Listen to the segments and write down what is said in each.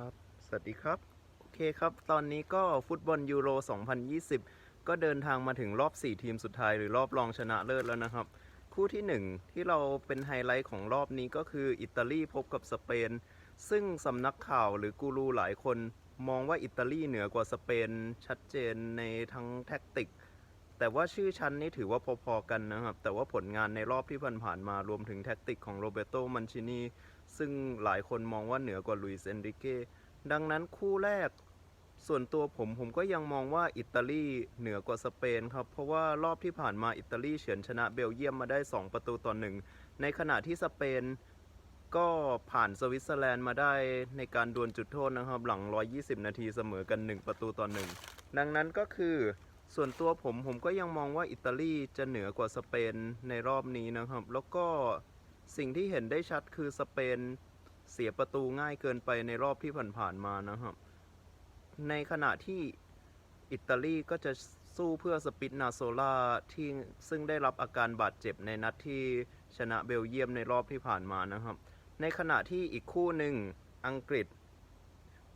ครับ สวัสดีครับ โอเคครับ ตอนนี้ก็ฟุตบอลยูโร 2020 ก็เดินทางมาถึงรอบ 4 ทีมสุดท้ายหรือรอบรองชนะเลิศแล้วนะครับ คู่ที่ 1 ที่เราเป็นไฮไลท์ของรอบนี้ก็คืออิตาลีพบกับสเปน ซึ่งสำนักข่าวหรือกูรูหลายคน มองว่าอิตาลีเหนือกว่าสเปนชัดเจนในทั้งแท็กติก แต่ว่าชื่อชั้นนี่ถือว่าพอๆกันนะครับ แต่ว่าผลงานในรอบที่ผ่านๆมารวมถึงแท็กติกของโรเบโตมันชินีซึ่งหลายคนมองว่าเหนือกว่าลุยส์เอนริเก้ดังนั้นคู่แรกส่วนตัวผมผมก็ยังมองว่าอิตาลีเหนือกว่าสเปนครับ เพราะว่ารอบที่ผ่านมาอิตาลีเฉือนชนะเบลเยียมมาได้ 2 ประตูต่อหนึ่งในขณะที่สเปนก็ผ่านสวิตเซอร์แลนด์มาได้ในการดวลจุดโทษนะครับ หลัง 120 นาทีเสมอกัน 1 ประตูต่อหนึ่งดังนั้นก็คือ ส่วนตัวผมผมก็ยังมองว่าอิตาลีจะเหนือกว่าสเปนในรอบนี้นะครับ แล้วก็สิ่งที่เห็นได้ชัดคือสเปนเสียประตูง่ายเกินไปในรอบที่ผ่านๆมานะครับ ในขณะที่อิตาลีก็จะสู้เพื่อสปิตนาโซล่าที่ซึ่งได้รับอาการบาดเจ็บในนัดที่ชนะเบลเยียมในรอบที่ผ่านมานะครับ ในขณะที่อีกคู่หนึ่งอังกฤษ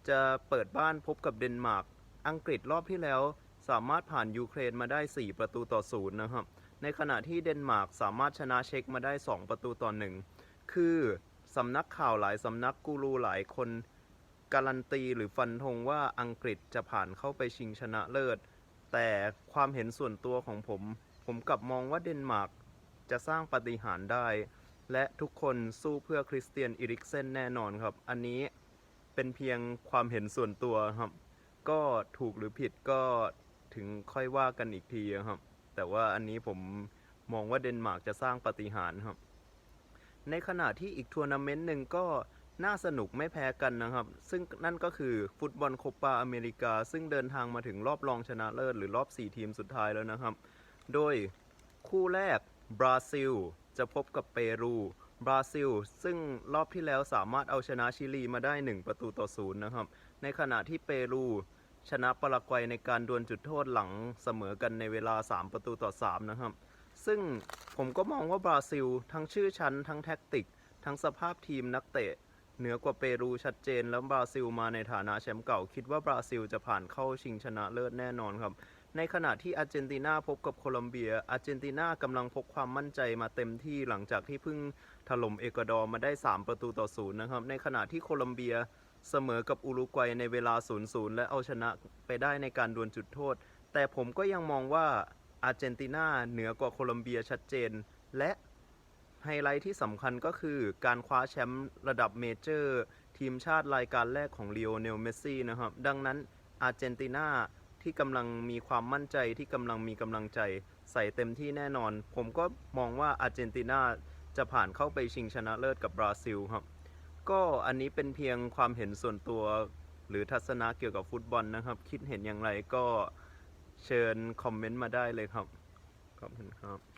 จะเปิดบ้านพบกับเดนมาร์ก อังกฤษรอบที่แล้ว สามารถผ่านยูเครนมาได้ 4 ประตูต่อศูนย์นะครับ ในขณะที่เดนมาร์กสามารถชนะเช็กมาได้ 2 ประตูต่อหนึ่งคือสำนักข่าวหลายสำนักกูรูหลายคนการันตีหรือฟันธงว่าอังกฤษจะผ่านเข้าไปชิงชนะเลิศ แต่ความเห็นส่วนตัวของผม ผมกลับมองว่าเดนมาร์กจะสร้างปาฏิหาริย์ได้ และทุกคนสู้เพื่อคริสเตียนอิริกเซนแน่นอนครับ อันนี้เป็นเพียงความเห็นส่วนตัวครับ ก็ถูกหรือผิดก็ ถึงค่อยว่ากันอีกทีครับ แต่ว่าอันนี้ผมมองว่าเดนมาร์กจะสร้างปาฏิหาริย์ครับ ในขณะที่อีกทัวร์นาเมนต์หนึ่งก็น่าสนุกไม่แพ้กันนะครับ ซึ่งนั่นก็คือฟุตบอลโคปาอเมริกา ซึ่งเดินทางมาถึงรอบรองชนะเลิศหรือรอบ 4 ทีมสุดท้ายแล้วนะครับ โดยคู่แรกบราซิล จะพบกับเปรู บราซิล ซึ่งรอบที่แล้วสามารถเอาชนะชิลีมาได้ 1 ประตูต่อศูนย์นะครับ ในขณะที่เปรู ชนะปารากวัยในการดวลจุดโทษหลังเสมอกันในเวลา 3 ประตูต่อ 3 นะครับ ซึ่งผมก็มองว่าบราซิล ทั้งชื่อชั้น ทั้งแท็กติก ทั้งสภาพทีมนักเตะ เหนือกว่าเปรูชัดเจน แล้วบราซิลมาในฐานะแชมป์เก่า คิดว่าบราซิลจะผ่านเข้าชิงชนะเลิศแน่นอนครับ ในขณะที่อาร์เจนตินาพบกับโคลอมเบีย อาร์เจนตินากำลังพกความมั่นใจมาเต็มที่หลังจากที่เพิ่งถล่มเอกวาดอร์มาได้ 3 ประตูต่อศูนย์นะครับ ในขณะที่โคลอมเบีย เสมอกับอุรุกวัยในเวลา 0-0 และเอาชนะไปได้ในการดวลจุดโทษ แต่ผมก็ยังมองว่าอาร์เจนตินาเหนือกว่าโคลอมเบียชัดเจน และไฮไลท์ที่สำคัญก็คือการคว้าแชมป์ระดับเมเจอร์ ทีมชาติรายการแรกของลีโอเนลเมสซี่นะครับ ดังนั้นอาร์เจนตินาที่กำลังมีความมั่นใจที่กำลังมีกำลังใจใส่เต็มที่แน่นอน ผมก็มองว่าอาร์เจนตินาจะผ่านเข้าไปชิงชนะเลิศกับบราซิลครับ ก็อันนี้เป็นเพียงความเห็นส่วนตัว หรือทัศนะเกี่ยวกับฟุตบอลนะครับ คิดเห็นอย่างไรก็เชิญคอมเมนต์มาได้เลยครับ ขอบคุณครับ